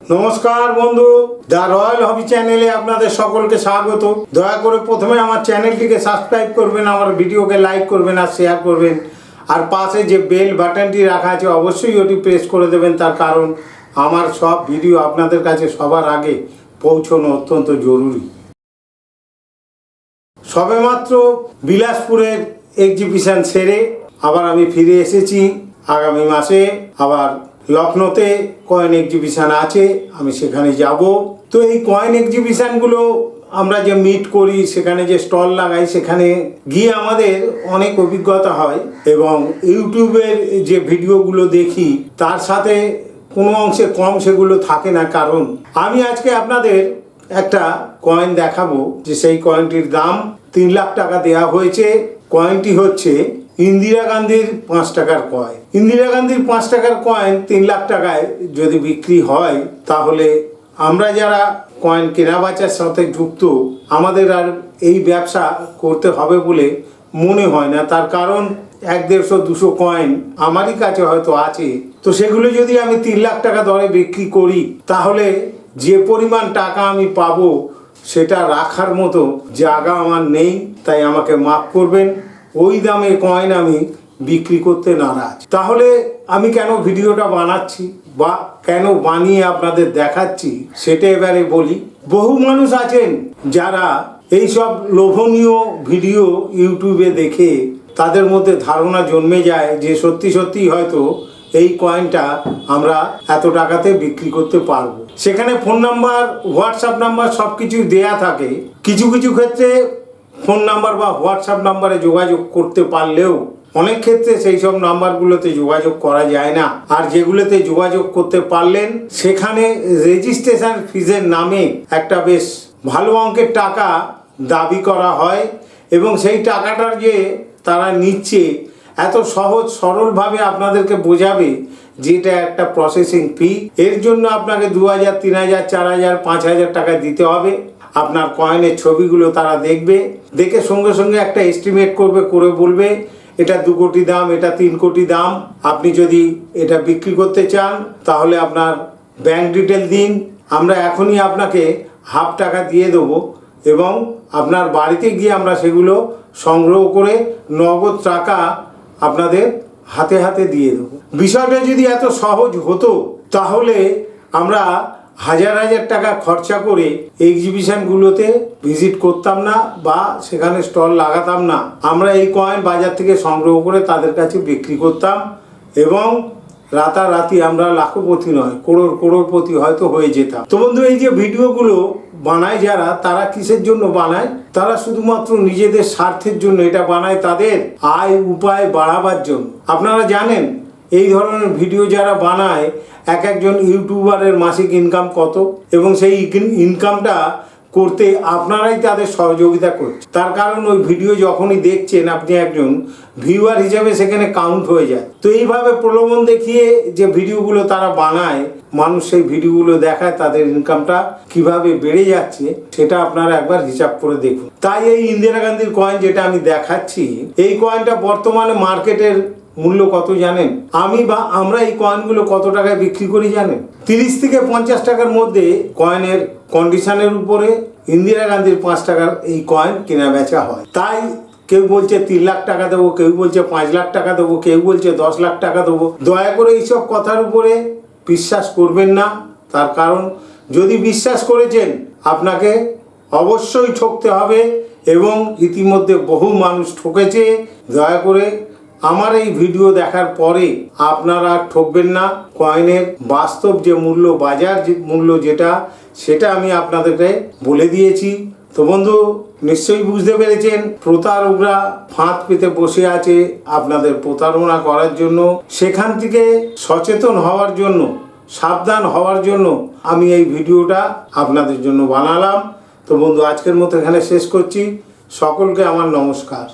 নমস্কার বন্ধু, the royal হবি চ্যানেলে আপনাদের সকলকে স্বাগত। দয়া করে প্রথমে আমার চ্যানেলটিকে সাবস্ক্রাইব করবেন, আমার ভিডিওকে লাইক করবেন আর শেয়ার করবেন। আর পাশে যে বেল বাটনটি রাখা আছে, অবশ্যই ওটি প্রেস করে দেবেন, তার কারণ আমার সব ভিডিও আপনাদের কাছে সবার আগে পৌঁছানো অত্যন্ত জরুরি। সবেমাত্র বিলাসপুরের এক্সিবিশন সেরে আবার আমি ফিরে এসেছি। আগামী মাসে আবার লখনৌতে কয়েন এক্সিবিশন আছে, আমি সেখানে যাব। তো এই কয়েন এক্সিবিশনগুলো আমরা যে মিট করি, সেখানে যে স্টল লাগাই, সেখানে গিয়ে আমাদের অনেক অভিজ্ঞতা হয় এবং ইউটিউবের যে ভিডিওগুলো দেখি, তার সাথে কোনো অংশে কম সেগুলো থাকে না। কারণ আমি আজকে আপনাদের একটা কয়েন দেখাবো, যে সেই কয়েনটির দাম তিন লাখ টাকা দেওয়া হয়েছে। কয়েনটি হচ্ছে ইন্দিরা গান্ধীর পাঁচ টাকার কয়েন। ইন্দিরা গান্ধীর পাঁচ টাকার কয়েন তিন লাখ টাকায় যদি বিক্রি হয়, তাহলে আমরা যারা কয়েন কেনা কেনাবেচার সাথে যুক্ত, আমাদের আর এই ব্যবসা করতে হবে বলে মনে হয় না। তার কারণ এক দেড়শো, দুশো কয়েন আমারই কাছে হয়তো আছে। তো সেগুলো যদি আমি তিন লাখ টাকা দরে বিক্রি করি, তাহলে যে পরিমাণ টাকা আমি পাবো, সেটা রাখার মতো জায়গা আমার নেই। তাই আমাকে মাফ করবেন। ওই দামে কয়েন আমি বিক্রি করতে নারাজ। তাহলে আমি কেন ভিডিওটা বানাচ্ছি বা কেন বানিয়ে আপনাদের দেখাচ্ছি সেটা এবারে বলি। বহু মানুষ আছেন যারা এইসব লোভনীয় ভিডিও ইউটিউবে দেখে তাদের মধ্যে ধারণা জন্মে যায় যে সত্যি সত্যি হয়তো এই কয়েনটা আমরা এত টাকাতে বিক্রি করতে পারব। সেখানে ফোন নাম্বার হোয়াটসঅ্যাপ নাম্বার সব কিছু দেয়া থাকে। কিছু কিছু ক্ষেত্রে ফোন নাম্বার বা হোয়াটসঅ্যাপ নাম্বারে যোগাযোগ করতে পারলেও অনেক ক্ষেত্রে সেই সব নাম্বারগুলোতে যোগাযোগ করা যায় না। আর যেগুলোতে যোগাযোগ করতে পারলেন, সেখানে রেজিস্ট্রেশন ফিজের নামে একটা বেশ ভালো অঙ্কের টাকা দাবি করা হয় এবং সেই টাকাটার যে তারা নিচ্ছে, এত সহজ সরলভাবে আপনাদেরকে বোঝাবে যেটা একটা প্রসেসিং ফি এর জন্য আপনাকে দু হাজার তিন হাজার চার হাজার পাঁচ হাজার টাকা দিতে হবে। আপনার কয়েনের ছবিগুলো তারা দেখবে, দেখে সঙ্গে সঙ্গে একটা এস্টিমেট করবে, করে বলবে, এটা দু কোটি দাম, এটা তিন কোটি দাম, আপনি যদি এটা বিক্রি করতে চান, তাহলে আপনার ব্যাংক ডিটেল দিন, আমরা এখনই আপনাকে হাফ টাকা দিয়ে দেবো এবং আপনার বাড়িতে গিয়ে আমরা সেগুলো সংগ্রহ করে নগদ টাকা আপনাদের হাতে হাতে দিয়ে দেবো। বিষয়টা যদি এত সহজ হতো, তাহলে আমরা হাজার হাজার টাকা খরচা করে এক্সিবিশনগুলোতে ভিজিট করতাম না বা সেখানে স্টল লাগাতাম না। আমরা এই কয়েন বাজার থেকে সংগ্রহ করে তাদের কাছে বিক্রি করতাম এবং রাতারাতি আমরা লাখপতি নয় করোড় করোড়পতি হয়তো হয়ে যেতাম। তো বন্ধু, এই যে ভিডিওগুলো বানায় যারা, তারা কিসের জন্য বানায়? তারা শুধুমাত্র নিজেদের স্বার্থের জন্য এটা বানায় তাদের আয় উপায় বাড়াবার জন্য। আপনারা জানেন এই ধরনের ভিডিও যারা বানায়, এক একজন ইউটিউবারের মাসিক ইনকাম কত? এবং সেই ইনকামটা করতে আপনারাই তাদের সহযোগিতা করছে তার কারণ ওই ভিডিও যখনই দেখছেন আপনি একজন ভিউয়ার হিসেবে সেখানে কাউন্ট হয়ে যায়। তো এইভাবে প্রলোভন দেখিয়ে যে ভিডিওগুলো তারা বানায়, মানুষ সেই ভিডিওগুলো দেখায়, তাদের ইনকামটা কীভাবে বেড়ে যাচ্ছে, সেটা আপনারা একবার হিসাব করে দেখুন। তাই এই ইন্দিরা গান্ধীর কয়েন যেটা আমি দেখাচ্ছি, এই কয়েনটা বর্তমানে মার্কেটের মূল্য কত জানেন? আমি বা আমরা এই কয়েনগুলো কত টাকায় বিক্রি করি জানেন? তিরিশ থেকে পঞ্চাশ টাকার মধ্যে কয়েনের কন্ডিশনের উপরে ইন্দিরা গান্ধীর পাঁচ টাকার এই কয়েন কেনা বেচা হয়। তাই কেউ বলছে তিন লাখ টাকা দেবো, কেউ বলছে পাঁচ লাখ টাকা দেবো, কেউ বলছে দশ লাখ টাকা দেবো। দয়া করে এইসব কথার উপরে বিশ্বাস করবেন না। তার কারণ, যদি বিশ্বাস করেছেন, আপনাকে অবশ্যই ঠকতে হবে এবং ইতিমধ্যে বহু মানুষ ঠকেছে। দয়া করে আমার এই ভিডিও দেখার পরে আপনারা ঠকবেন না। কয়েনের বাস্তব যে মূল্য, বাজার মূল্য যেটা, সেটা আমি আপনাদেরকে বলে দিয়েছি। তো বন্ধু, নিশ্চয়ই বুঝতে পেরেছেন প্রতারকরা ফাঁদ পেতে বসে আছে আপনাদের প্রতারণা করার জন্য। সেখান থেকে সচেতন হওয়ার জন্য, সাবধান হওয়ার জন্য আমি এই ভিডিওটা আপনাদের জন্য বানালাম। তো বন্ধু, আজকের মতো এখানে শেষ করছি। সকলকে আমার নমস্কার।